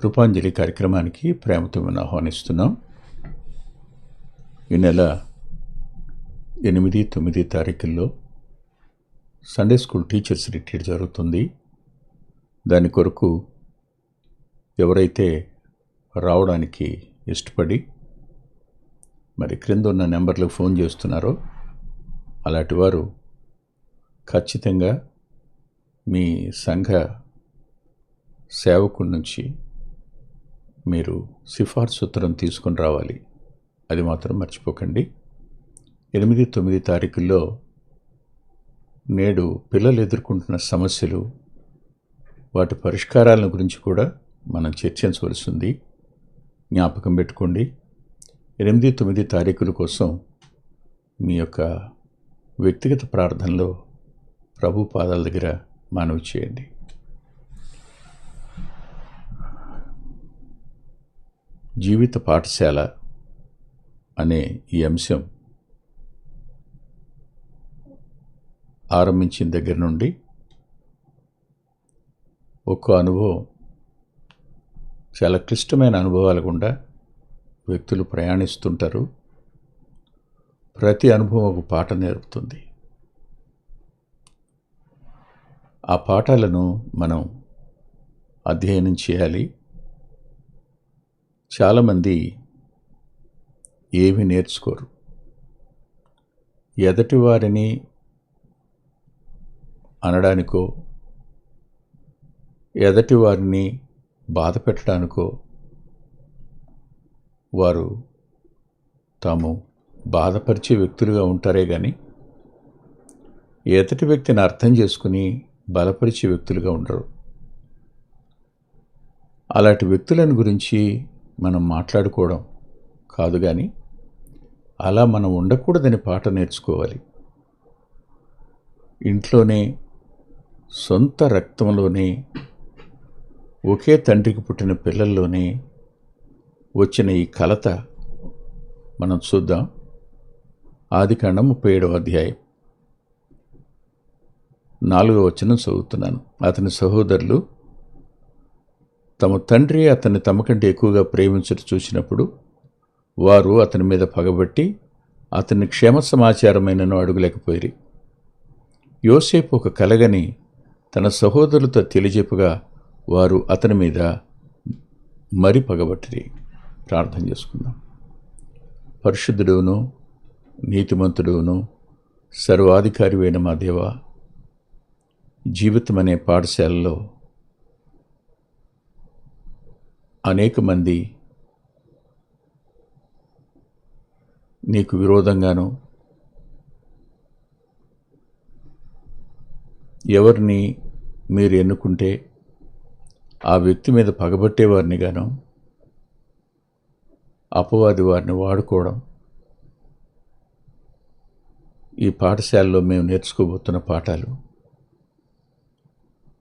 కృపాంజలి కార్యక్రమానికి ప్రేమతో ఆహ్వానిస్తున్నాం. ఈ నెల ఎనిమిది తొమ్మిది తారీఖుల్లో సండే స్కూల్ టీచర్స్ రిట్రీట్ జరుగుతుంది. దాని కొరకు ఎవరైతే రావడానికి ఇష్టపడి మరి క్రింద ఉన్న నెంబర్లకు ఫోన్ చేస్తున్నారో అలాంటి వారు ఖచ్చితంగా మీ సంఘ సేవకుడి నుంచి మీరు సిఫార్సు ఉత్తరం తీసుకొని రావాలి. అది మాత్రం మర్చిపోకండి. ఎనిమిది తొమ్మిది తారీఖుల్లో నేడు పిల్లలు ఎదుర్కొంటున్న సమస్యలు వాటి పరిష్కారాల గురించి కూడా మనం చర్చించవలసి ఉంది జ్ఞాపకం పెట్టుకోండి. ఎనిమిది తొమ్మిది తారీఖుల కోసం మీ యొక్క వ్యక్తిగత ప్రార్థనలో ప్రభు పాదాల దగ్గర మనవి చేయండి. జీవిత పాఠశాల అనే ఈ అంశం ఆరంభించిన దగ్గర నుండి ఒక్కో అనుభవం చాలా క్లిష్టమైన అనుభవాలు గుండా వ్యక్తులు ప్రయాణిస్తుంటారు. ప్రతి అనుభవం ఒక పాట నేర్పుతుంది. ఆ పాఠాలను మనం అధ్యయనం చేయాలి. చాలామంది ఏమీ నేర్చుకోరు. ఎదటి వారిని అనడానికో ఎదటి వారిని బాధ పెట్టడానికో వారు తాము బాధపరిచే వ్యక్తులుగా ఉంటారే కానీ ఎదటి వ్యక్తిని అర్థం చేసుకుని బలపరిచే వ్యక్తులుగా ఉండరు. అలాంటి వ్యక్తులను గురించి మనం మాట్లాడుకోవడం కాదు కానీ అలా మనం ఉండకూడదని పాట నేర్చుకోవాలి. ఇంట్లోనే సొంత రక్తంలోనే ఒకే తండ్రికి పుట్టిన పిల్లల్లోనే వచ్చిన ఈ కలత మనం చూద్దాం. ఆదికాండం ముప్పై ఏడవ అధ్యాయం. నాలుగవ వచనం చదువుతున్నాను. అతని సహోదరులు తమ తండ్రి అతన్ని తమ కంటే ఎక్కువగా ప్రేమించడం చూసినప్పుడు వారు అతని మీద పగబట్టి అతని క్షేమ సమాచారమైనను అడుగులేకపోయి యోసేపు ఒక కలగని తన సహోదరులతో తెలియజెప్పగా వారు అతని మీద మరి పగబట్టి ప్రార్థన చేసుకుందాం. పరిశుద్ధుడును నీతిమంతుడును సర్వాధికారి మా దేవ జీవితం అనే పాఠశాలలో అనేక మంది నీకు విరోధంగాను ఎవరిని మీరు ఎన్నుకుంటే ఆ వ్యక్తి మీద పగబట్టేవారిని గాను అపవాది వారిని వాడుకోవడం ఈ పాఠశాలలో మేము నేర్చుకోబోతున్న పాఠాలు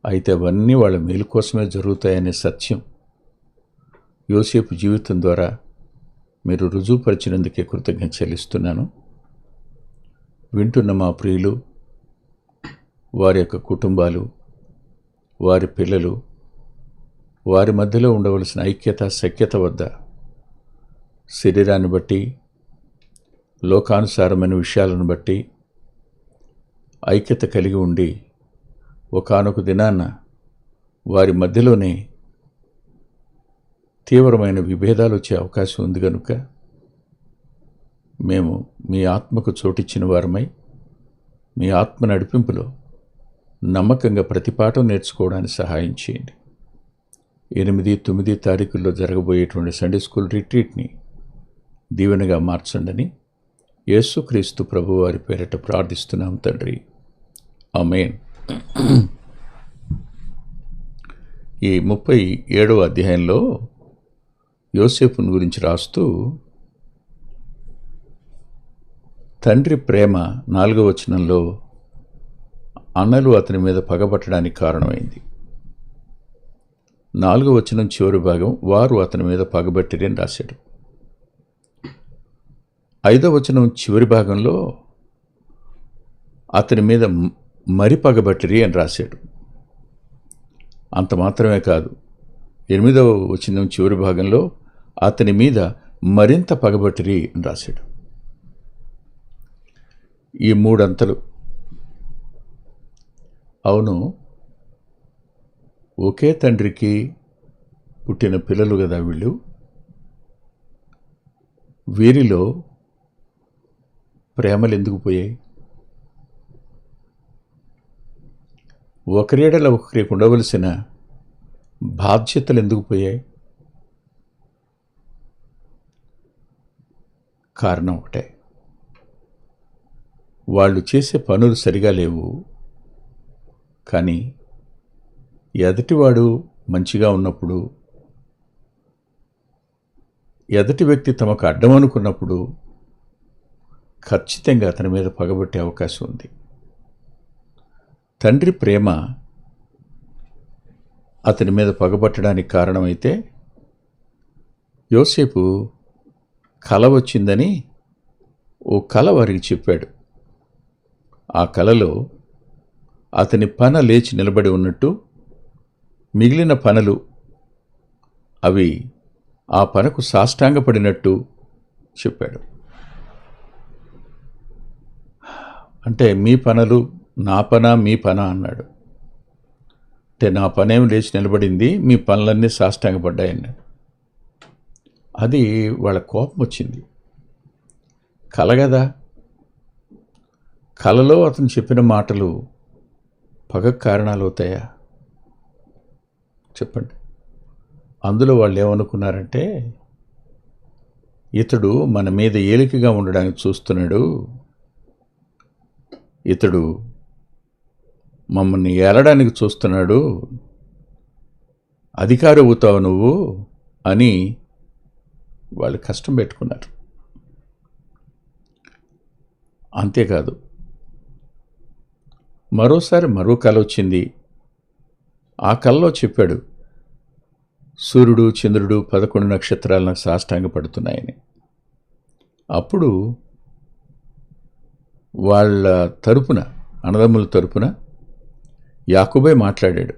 అయితే అవన్నీ వాళ్ళ మేలు కోసమే జరుగుతాయనే సత్యం. యోసేపు జీవితం ద్వారా మీరు రుజువుపరిచినందుకే కృతజ్ఞత చెల్లిస్తున్నాను. వింటున్న మా ప్రియులు వారి యొక్క కుటుంబాలు వారి పిల్లలు వారి మధ్యలో ఉండవలసిన ఐక్యత సఖ్యత వద్ద శరీరాన్ని బట్టి లోకానుసారమైన విషయాలను బట్టి ఐక్యత కలిగి ఉండి ఒకనొక దినాన వారి మధ్యలోనే తీవ్రమైన విభేదాలు వచ్చే అవకాశం ఉంది కనుక మేము మీ ఆత్మకు చోటిచ్చిన వారమై మీ ఆత్మ నడిపింపులో నమ్మకంగా ప్రతిపాఠం నేర్చుకోవడానికి సహాయం చేయండి. ఎనిమిది తొమ్మిది తారీఖుల్లో జరగబోయేటువంటి సండే స్కూల్ రిట్రీట్ని దీవెనగా మార్చండని యేసుక్రీస్తు ప్రభువారి పేరిట ప్రార్థిస్తున్నాం తండ్రి. అమేన్ ఈ ముప్పై ఏడవ అధ్యాయంలో యోసేపును గురించి రాస్తూ తండ్రి ప్రేమ నాలుగవ వచనంలో అన్నలు అతని మీద పగబట్టడానికి కారణమైంది. నాలుగవ వచనం చివరి భాగం వారు అతని మీద పగబట్టిరి అని రాశాడు. ఐదవ వచనం చివరి భాగంలో అతని మీద మరి పగబట్టిరి అని రాశాడు. అంత మాత్రమే కాదు ఎనిమిదవ వచనం చివరి భాగంలో అతని మీద మరింత పగబట్టిరి అని రాశాడు. ఈ మూడంతలు. అవును ఒకే తండ్రికి పుట్టిన పిల్లలు కదా వీళ్ళు. వీరిలో ప్రేమలు ఎందుకు పోయాయి? ఒకరేడల ఒకరికి ఉండవలసిన బాధ్యతలు ఎందుకు పోయాయి? కారణం ఒకటే. వాళ్ళు చేసే పనులు సరిగా లేవు. కానీ ఎదటివాడు మంచిగా ఉన్నప్పుడు ఎదటి వ్యక్తి తమకు అడ్డం అనుకున్నప్పుడు ఖచ్చితంగా అతని మీద పగబట్టే అవకాశం ఉంది. తండ్రి ప్రేమ అతని మీద పగబట్టడానికి కారణమైతే యోసేపు కల వచ్చిందని ఓ కల వారికి చెప్పాడు. ఆ కలలో అతని పన లేచి నిలబడి ఉన్నట్టు మిగిలిన పనులు అవి ఆ పనకు సాష్టాంగపడినట్టు చెప్పాడు. అంటే మీ పనులు నా పన మీ పన అన్నాడు. అంటే నా పనేం లేచి నిలబడింది మీ పనులన్నీ సాష్టాంగపడ్డాయన్నాడు. అది వాళ్ళ కోపం వచ్చింది. కల కదా? కలలో అతను చెప్పిన మాటలు పగకు కారణాలు అవుతాయా? చెప్పండి. అందులో వాళ్ళు ఏమనుకున్నారంటే ఇతడు మన మీద ఏలికగా ఉండడానికి చూస్తున్నాడు. ఇతడు మమ్మల్ని ఏలడానికి చూస్తున్నాడు. అధికారి అవుతావు నువ్వు అని వాళ్ళు కష్టం పెట్టుకున్నారు. అంతేకాదు మరోసారి మరో కల వచ్చింది. ఆ కళలో చెప్పాడు సూర్యుడు చంద్రుడు పదకొండు నక్షత్రాలను సాష్టాంగపడుతున్నాయని. అప్పుడు వాళ్ళ తరపున అన్నదమ్ముల తరపున యాకుబే మాట్లాడాడు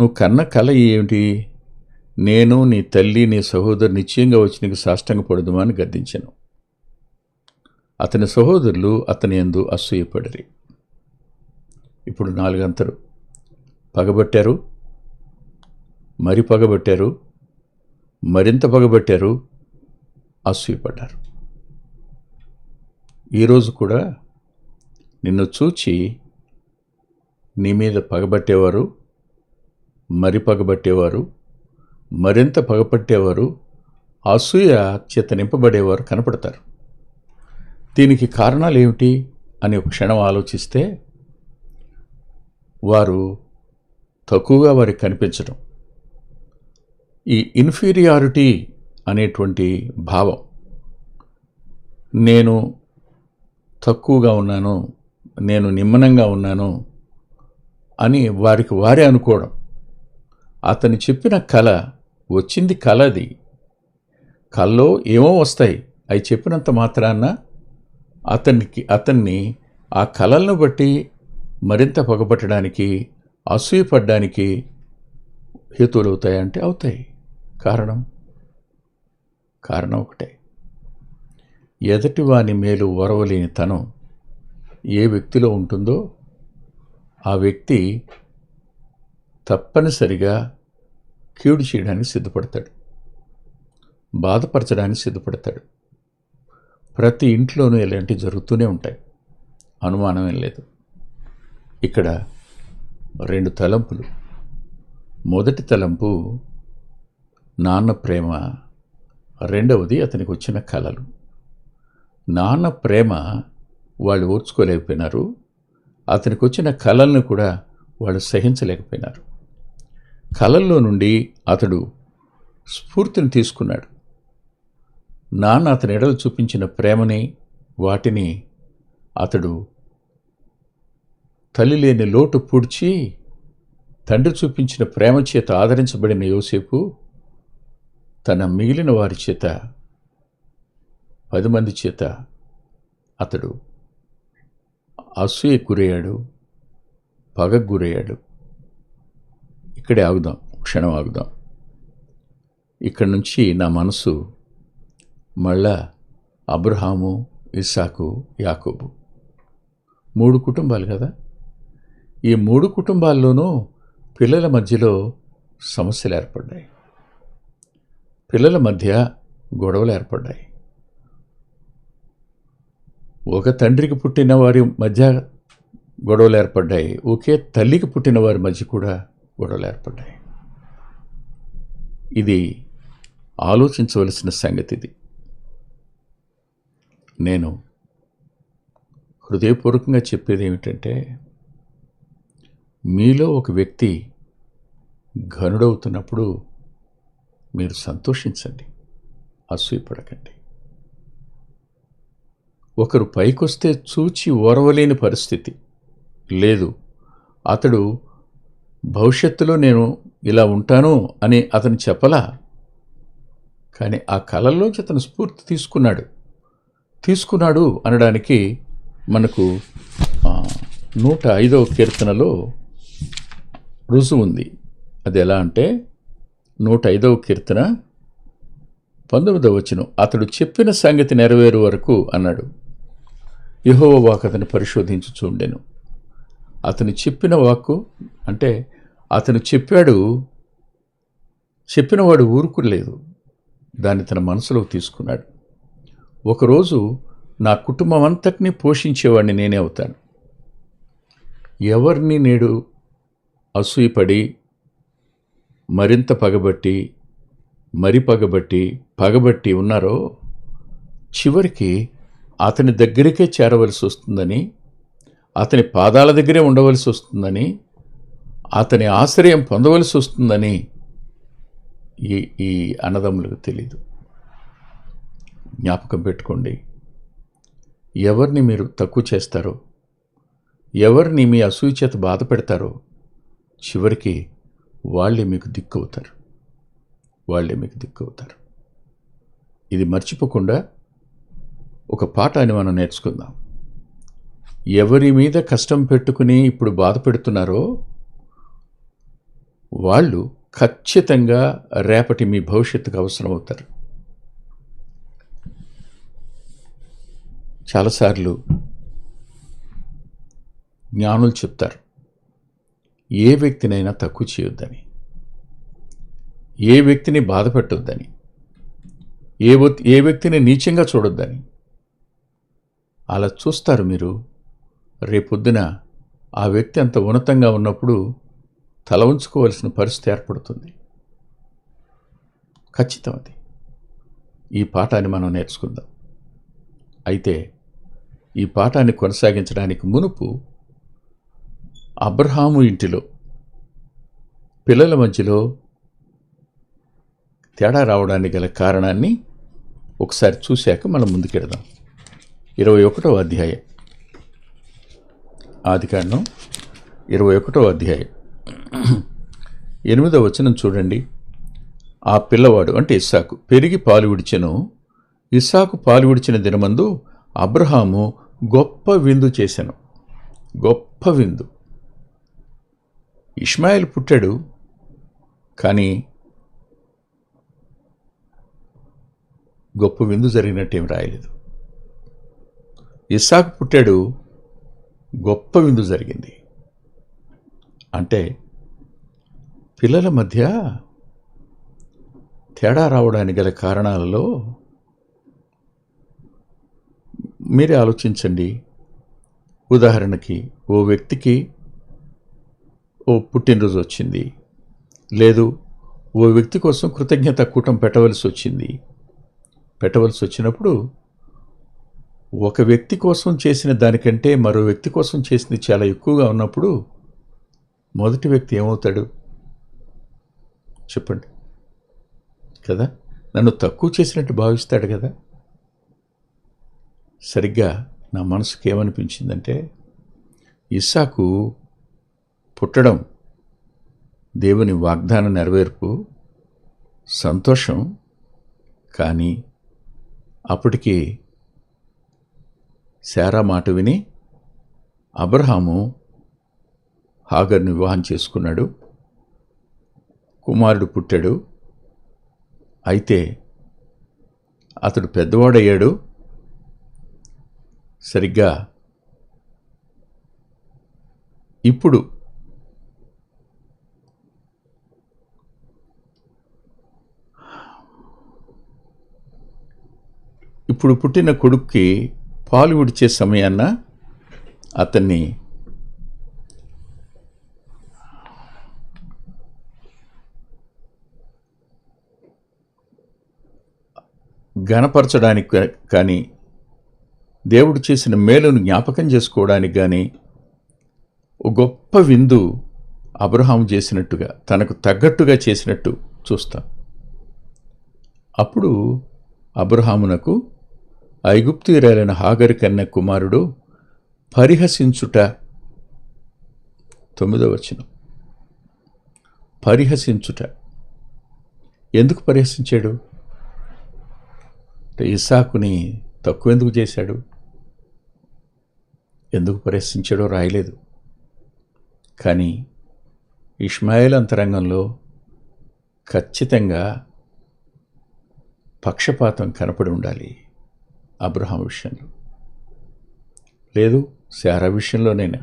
నువ్వు కన్న కళ ఏమిటి? నేను నీ తల్లి నీ సహోదరు నిశ్చయంగా వచ్చి నీకు సాష్టాంగపడదుమా అని గద్దించాను. అతని సహోదరులు అతని ఎందు అసూయపడిరి. ఇప్పుడు నాలుగంతరు పగబట్టారు? మరి పగబట్టారు? మరింత పగబట్టారు? అసూయపడ్డారు. ఈరోజు కూడా నిన్ను చూచి నీ మీద పగబట్టేవారు మరి పగబట్టేవారు? మరింత పగపట్టేవారు అసూయ చేత నింపబడేవారు కనపడతారు. దీనికి కారణాలు ఏమిటి అని ఒక క్షణం ఆలోచిస్తే వారు తక్కువగా వారికి కనిపించడం. ఈ ఇన్ఫీరియారిటీ అనేటువంటి భావం నేను తక్కువగా ఉన్నాను నేను నిమ్మనంగా ఉన్నాను అని వారికి వారే అనుకోవడం అతను చెప్పిన కళ వచ్చింది కళ అది కల్లో ఏమో వస్తాయి. అవి చెప్పినంత మాత్రాన అతనికి అతన్ని ఆ కళలను బట్టి మరింత పగబట్టడానికి అసూయపడ్డానికి హేతువులు అవుతాయంటే అవుతాయి. కారణం? కారణం ఒకటే. ఎదటివాని మేలు వరవలేని తనం ఏ వ్యక్తిలో ఉంటుందో ఆ వ్యక్తి తప్పనిసరిగా కీడు చేయడానికి సిద్ధపడతాడు. బాధపరచడానికి సిద్ధపడతాడు. ప్రతి ఇంట్లోనూ ఇలాంటివి జరుగుతూనే ఉంటాయి. అనుమానమేం లేదు. ఇక్కడ రెండు తలంపులు. మొదటి తలంపు నాన్న ప్రేమ రెండవది అతనికి వచ్చిన కళలు నాన్న ప్రేమ వాళ్ళు ఓర్చుకోలేకపోయినారు. అతనికి వచ్చిన కళలను కూడా వాళ్ళు సహించలేకపోయినారు. కలల్లో నుండి అతడు స్ఫూర్తిని తీసుకున్నాడు. నాన్న అతని ఎడలు చూపించిన ప్రేమని వాటిని అతడు తల్లి లేని లోటు పూడ్చి తండ్రి చూపించిన ప్రేమ చేత ఆదరించబడిన యోసేపు తన మిగిలిన వారి చేత పది మంది చేత అతడు అసూయ గురయ్యాడు పగ గురయ్యాడు. ఇక్కడే ఆగుదాం క్షణం ఆగుదాం. ఇక్కడి నుంచి నా మనసు మళ్ళా అబ్రహాము ఇస్సాకు యాకోబు. మూడు కుటుంబాలు కదా? ఈ మూడు కుటుంబాల్లోనూ పిల్లల మధ్యలో సమస్యలు ఏర్పడ్డాయి. పిల్లల మధ్య గొడవలు ఏర్పడ్డాయి. ఒక తండ్రికి పుట్టిన వారి మధ్య గొడవలు ఏర్పడ్డాయి. ఒకే తల్లికి పుట్టిన వారి మధ్య కూడా గొడవలు ఏర్పడ్డాయి. ఇది ఆలోచించవలసిన సంగతి ఇది. నేను హృదయపూర్వకంగా చెప్పేది ఏమిటంటే మీలో ఒక వ్యక్తి ఘనుడవుతున్నప్పుడు మీరు సంతోషించండి అసూయపడకండి. ఒకరు పైకొస్తే చూచి ఓరవలేని పరిస్థితి. లేదు అతడు భవిష్యత్తులో నేను ఇలా ఉంటాను అని అతను చెప్పలా? కానీ ఆ కళల్లోంచి అతను స్ఫూర్తి తీసుకున్నాడు. తీసుకున్నాడు అనడానికి మనకు నూట ఐదవ కీర్తనలో రుజువు ఉంది అది ఎలా అంటే నూట ఐదవ కీర్తన పంతొమ్మిదవ వచనం అతడు చెప్పిన సంగతి నెరవేరు వరకు అన్నాడు. యహోవాకు అతను పరిశోధించి చూడెను అతను చెప్పిన వాక్కు అంటే అతను చెప్పాడు చెప్పినవాడు ఊరుకులేదు. దాన్ని తన మనసులో తీసుకున్నాడు. ఒకరోజు నా కుటుంబం అంతటినీ పోషించేవాడిని నేనే అవుతాను. ఎవరిని నేడు అసూయపడి మరింత పగబట్టి మరి పగబట్టి పగబట్టి ఉన్నారో చివరికి అతని దగ్గరికే చేరవలసి వస్తుందని అతని పాదాల దగ్గరే ఉండవలసి వస్తుందని అతని ఆశ్రయం పొందవలసి వస్తుందని ఈ ఈ అన్నదమ్ములకు తెలీదు. జ్ఞాపకం పెట్టుకోండి. ఎవరిని మీరు తక్కువ చేస్తారో ఎవరిని మీ అసూయ చేత బాధ పెడతారో చివరికి వాళ్ళే మీకు దిక్కు అవుతారు వాళ్ళే మీకు దిక్కు అవుతారు ఇది మర్చిపోకుండా ఒక పాఠాన్ని మనం నేర్చుకుందాం. ఎవరి మీద కష్టం పెట్టుకుని ఇప్పుడు బాధ పెడుతున్నారో వాళ్ళు ఖచ్చితంగా రేపటి మీ భవిష్యత్తుకు అవసరం అవుతారు చాలాసార్లు జ్ఞానులు చెప్తారు ఏ వ్యక్తినైనా తక్కువ చేయొద్దని ఏ వ్యక్తిని బాధ పెట్టొద్దని ఏ ఏ వ్యక్తిని నీచంగా చూడొద్దని అలా చూస్తారు మీరు. రేపొద్దున ఆ వ్యక్తి అంత ఉన్నతంగా ఉన్నప్పుడు తల ఉంచుకోవలసిన పరిస్థితి ఏర్పడుతుంది. ఖచ్చితం అది. ఈ పాఠాన్ని మనం నేర్చుకుందాం. అయితే ఈ పాఠాన్ని కొనసాగించడానికి మునుపు అబ్రహాము ఇంటిలో పిల్లల మధ్యలో తేడా రావడానికి గల కారణాన్ని ఒకసారి చూశాక మనం ముందుకెడదాం. ఇరవై ఒకటో అధ్యాయం. ఆదికాండం ఇరవై ఒకటో అధ్యాయం. ఎనిమిదో వచనం చూడండి. ఆ పిల్లవాడు అంటే ఇస్సాకు పెరిగి పాలు విడిచెను. ఇస్సాకు పాలు విడిచిన దినమందు అబ్రహాము గొప్ప విందు చేశాను గొప్ప విందు. ఇష్మాయిల్ పుట్టాడు. కానీ గొప్ప విందు జరిగినట్టేం రాయలేదు. ఇస్సాకు పుట్టాడు గొప్ప విందు జరిగింది. అంటే పిల్లల మధ్య తేడా రావడానికి గల కారణాలలో మీరే ఆలోచించండి. ఉదాహరణకి ఓ వ్యక్తికి ఓ పుట్టినరోజు వచ్చింది. లేదు ఓ వ్యక్తి కోసం కృతజ్ఞత కూటం పెట్టవలసి వచ్చింది. పెట్టవలసి వచ్చినప్పుడు ఒక వ్యక్తి కోసం చేసిన దానికంటే మరో వ్యక్తి కోసం చేసింది చాలా ఎక్కువగా ఉన్నప్పుడు మొదటి వ్యక్తి ఏమవుతాడు? చెప్పండి. కదా? నన్ను తక్కువ చేసినట్టు భావిస్తాడు కదా? సరిగ్గా నా మనసుకి ఏమనిపించిందంటే ఇస్సాకు పుట్టడం దేవుని వాగ్దాన నెరవేర్పు సంతోషం కానీ అప్పటికి శారా మాట విని అబ్రహాము హాగర్ని వివాహం చేసుకున్నాడు. కుమారుడు పుట్టాడు. అయితే అతడు పెద్దవాడయ్యాడు. సరిగ్గా ఇప్పుడు ఇప్పుడు పుట్టిన కొడుక్కి పాలు విడిచే సమయాన్న అతన్ని గణపరచడానికి కానీ దేవుడు చేసిన మేలును జ్ఞాపకం చేసుకోవడానికి కానీ ఒక గొప్ప విందు అబ్రహాం చేసినట్టుగా తనకు తగ్గట్టుగా చేసినట్టు చూస్తాం. అప్పుడు అబ్రహామునకు ఐగుప్తీయురాలైన హాగరి కన్న కుమారుడు పరిహసించుట తొమ్మిదవ వచనం. పరిహసించుట. ఎందుకు పరిహసించాడు? ఇసాకుని తక్కువ ఎందుకు చేశాడు? ఎందుకు పరిహసించాడో రాయలేదు. కానీ ఇష్మాయిల్ అంతరంగంలో ఖచ్చితంగా పక్షపాతం కనపడి ఉండాలి. అబ్రహాం విషయంలో. లేదు శారా విషయంలోనైనా.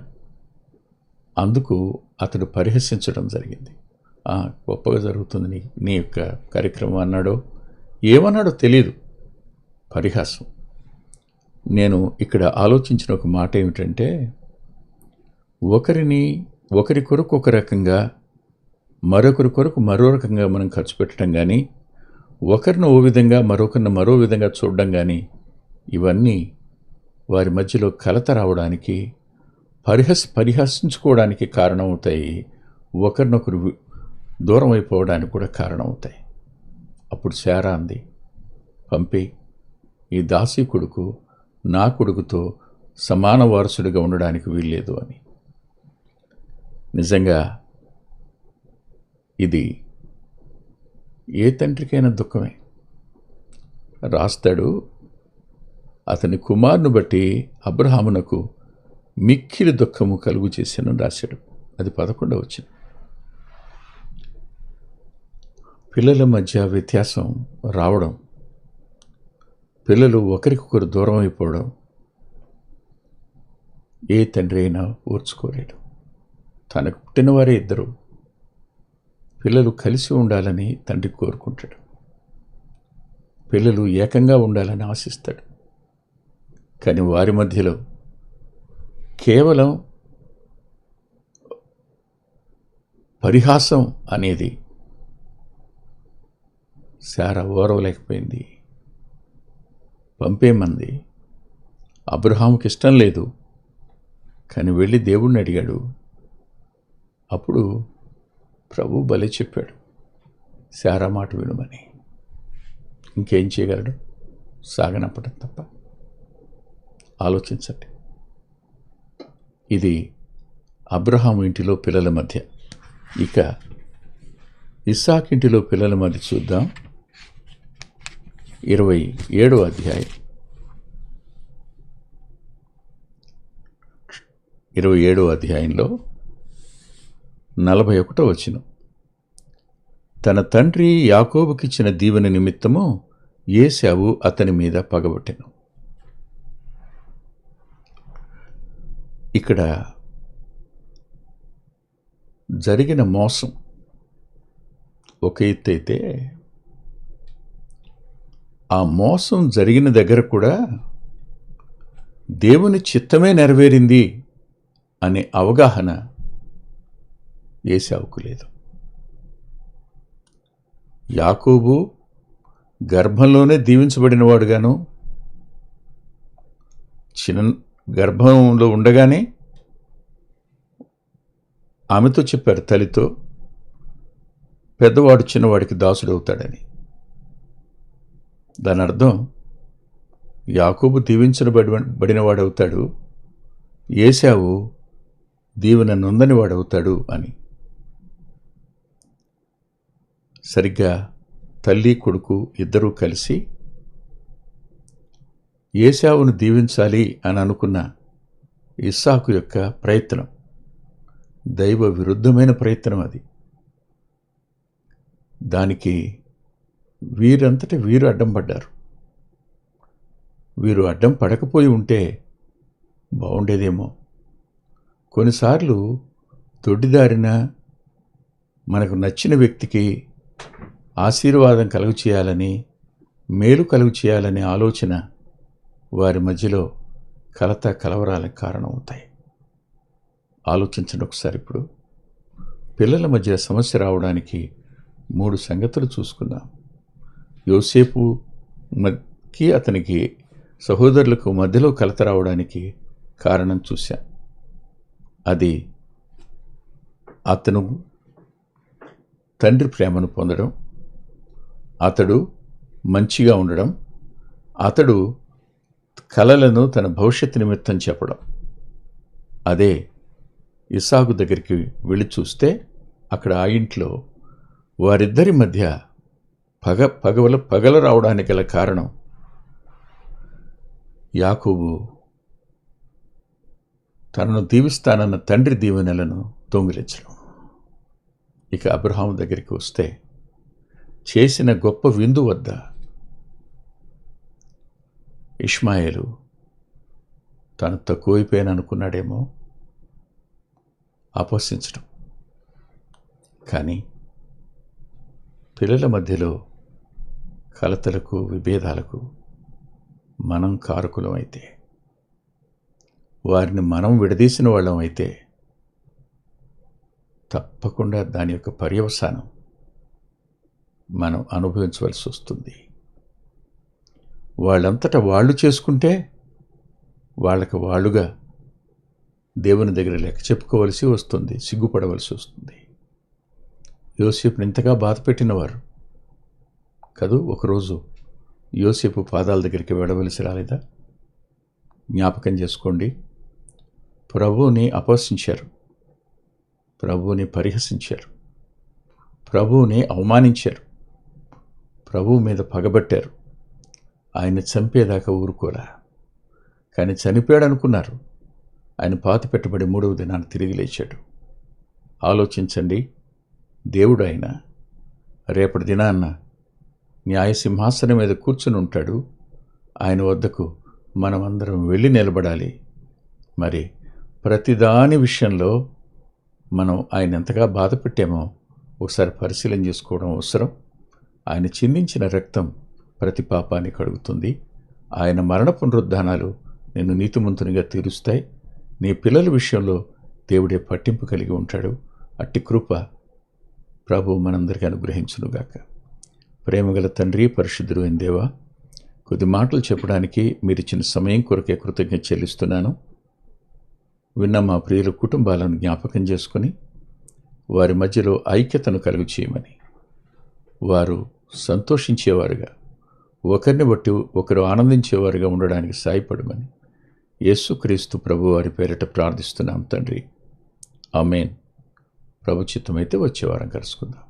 అందుకు అతడు పరిహసించడం జరిగింది. గొప్పగా జరుగుతుంది నీ నీ యొక్క కార్యక్రమం అన్నాడో ఏమన్నాడో తెలియదు పరిహాసం. నేను ఇక్కడ ఆలోచించిన ఒక మాట ఏమిటంటే ఒకరిని ఒకరి కొరకు ఒక రకంగా మరొకరి కొరకు మరో రకంగా మనం ఖర్చు పెట్టడం కానీ ఒకరిని ఓ విధంగా మరొకరిని మరో విధంగా చూడడం కానీ ఇవన్నీ వారి మధ్యలో కలత రావడానికి పరిహస్ పరిహసించుకోవడానికి కారణమవుతాయి. ఒకరినొకరు దూరం అయిపోవడానికి కూడా కారణమవుతాయి. అప్పుడు శారా అంది పంపి ఈ దాసి కొడుకు నా కొడుకుతో సమాన వారసుడిగా ఉండడానికి వీల్లేదు అని. నిజంగా ఇది ఏ తండ్రికైనా దుఃఖమే. రాస్తాడు అతని కుమారును బట్టి అబ్రహామునకు మిక్కిలి దుఃఖము కలుగు చేశాను రాశాడు. అది పదకొండవ వచ్చిన పిల్లల మధ్య వ్యత్యాసం రావడం పిల్లలు ఒకరికొకరు దూరం అయిపోవడం ఏ తండ్రి అయినా ఓర్చుకోలేడు తనకు పుట్టినవారే ఇద్దరు. పిల్లలు కలిసి ఉండాలని తండ్రి కోరుకుంటాడు. పిల్లలు ఏకంగా ఉండాలని ఆశిస్తాడు. కానీ వారి మధ్యలో కేవలం పరిహాసం అనేది శార ఓరవలేకపోయింది. పంపేమంది. అబ్రహాంకి ఇష్టం లేదు. కానీ వెళ్ళి దేవుణ్ణి అడిగాడు. అప్పుడు ప్రభు బలి చెప్పాడు. శారా మాట వినుమని. ఇంకేం చేయగలడు? సాగనప్పటం తప్ప. ఆలోచించండి. ఇది అబ్రహాం ఇంటిలో పిల్లల మధ్య. ఇక ఇస్సాక్ ఇంటిలో పిల్లల మధ్య చూద్దాం. ఇరవై ఏడో అధ్యాయం. ఇరవై ఏడో అధ్యాయంలో నలభై ఒకటో వచ్చిన తన తండ్రి యాకోబుకిచ్చిన దీవెన నిమిత్తము ఏశావు అతని మీద పగబట్టెను. ఇక్కడ జరిగిన మోసం ఒక ఎత్తు అయితే ఆ మోసం జరిగిన దగ్గర కూడా దేవుని చిత్తమే నెరవేరింది అనే అవగాహన ఏసావుకు లేదు. యాకోబు గర్భంలోనే దీవించబడినవాడుగాను చిన్న గర్భంలో ఉండగానే ఆమెతో చెప్పారు తల్లితో పెద్దవాడు చిన్నవాడికి దాసుడవుతాడని. దాని అర్థం యాకోబు దీవించబడి బడినవాడవుతాడు ఏశావు దీవెన నొందని వాడవుతాడు అని. సరిగ్గా తల్లి కొడుకు ఇద్దరూ కలిసి ఏశావును దీవించాలి అని అనుకున్న ఇస్సాకు యొక్క ప్రయత్నం. దైవ విరుద్ధమైన ప్రయత్నం అది. దానికి వీరంతట వీరు అడ్డం పడ్డారు. వీరు అడ్డం పడకపోయి ఉంటే బాగుండేదేమో కొన్నిసార్లు తొడ్డిదారిన మనకు నచ్చిన వ్యక్తికి ఆశీర్వాదం కలుగు చేయాలని మేలు కలుగు చేయాలనే ఆలోచన వారి మధ్యలో కలత కలవరాలకు కారణమవుతాయి. ఆలోచించండి ఒకసారి ఇప్పుడు. పిల్లల మధ్య సమస్య రావడానికి మూడు సంగతులు చూసుకుందాం. యోసేపు మకి అతనికి సహోదరులకు మధ్యలో కలత రావడానికి కారణం చూశాం. అది అతను తండ్రి ప్రేమను పొందడం అతడు మంచిగా ఉండడం అతడు కలలను తన భవిష్యత్తు నిమిత్తం చెప్పడం. అదే ఇసాకు దగ్గరికి వెళ్ళి చూస్తే అక్కడ ఆ ఇంట్లో వారిద్దరి మధ్య పగ పగవల పగల రావడానికి గల కారణం యాకూబు తనను దీవిస్తానన్న తండ్రి దీవెనలను దొంగిలించడం. ఇక అబ్రహాం దగ్గరికి వస్తే చేసిన గొప్ప విందు వద్ద ఇష్మాయిలు తను తక్కువైపోయాననుకున్నాడేమో అపహసించడం కానీ పిల్లల మధ్యలో కలతలకు విభేదాలకు మనం కారకులం అయితే వారిని మనం విడదీసిన వాళ్ళం అయితే తప్పకుండా దాని యొక్క పర్యవసానం మనం అనుభవించవలసి వస్తుంది. వాళ్ళంతటా వాళ్ళు చేసుకుంటే వాళ్ళకి వాళ్ళుగా దేవుని దగ్గర లెక్క చెప్పుకోవలసి వస్తుంది సిగ్గుపడవలసి వస్తుంది. యోసేపుని ఇంతగా బాధ పెట్టినవారు కదూ? ఒకరోజు యోసేపు పాదాల దగ్గరికి వెళ్ళవలసి రాలేదా? జ్ఞాపకం చేసుకోండి. ప్రభువుని అపహసించారు. ప్రభువుని పరిహసించారు. ప్రభువుని అవమానించారు. ప్రభువు మీద పగబట్టారు. ఆయన చంపేదాకా ఊరుకోరా. కానీ చనిపోయాడు అనుకున్నారు ఆయన పాత పెట్టబడి మూడవ దినాన్ని తిరిగి లేచాడు. ఆలోచించండి దేవుడు ఆయన రేపటి దినాన్న న్యాయ సింహాసనం మీద కూర్చుని ఉంటాడు. ఆయన వద్దకు మనమందరం వెళ్ళి నిలబడాలి. మరి ప్రతిదాని విషయంలో మనం ఆయన ఎంతగా బాధ పెట్టామో ఒకసారి పరిశీలన చేసుకోవడం అవసరం. ఆయన చిందించిన రక్తం ప్రతి పాపాన్ని కడుగుతుంది. ఆయన మరణ పునరుద్ధానాలు నిన్ను నీతిమంతునిగా తీరుస్తాయి. నీ పిల్లల విషయంలో దేవుడే పట్టింపు కలిగి ఉంటాడు. అట్టి కృప ప్రభు మనందరికీ అనుగ్రహించునుగాక ప్రేమగల తండ్రి పరిశుద్ధుడు దేవా కొద్ది మాటలు చెప్పడానికి మీరు ఇచ్చిన సమయం కొరకే కృతజ్ఞత చెల్లిస్తున్నాను. విన్న మా ప్రియుల కుటుంబాలను జ్ఞాపకం చేసుకుని వారి మధ్యలో ఐక్యతను కలుగు చేయమని వారు సంతోషించేవారుగా. ఒకరిని బట్టి ఒకరు ఆనందించేవారుగా ఉండడానికి సాయపడమని యేసుక్రీస్తు ప్రభు వారి పేరిట ప్రార్థిస్తున్నాం తండ్రి. ఆమెన్. ప్రభుచిత్తమైతే వచ్చే వారం కలుసుకుందాం.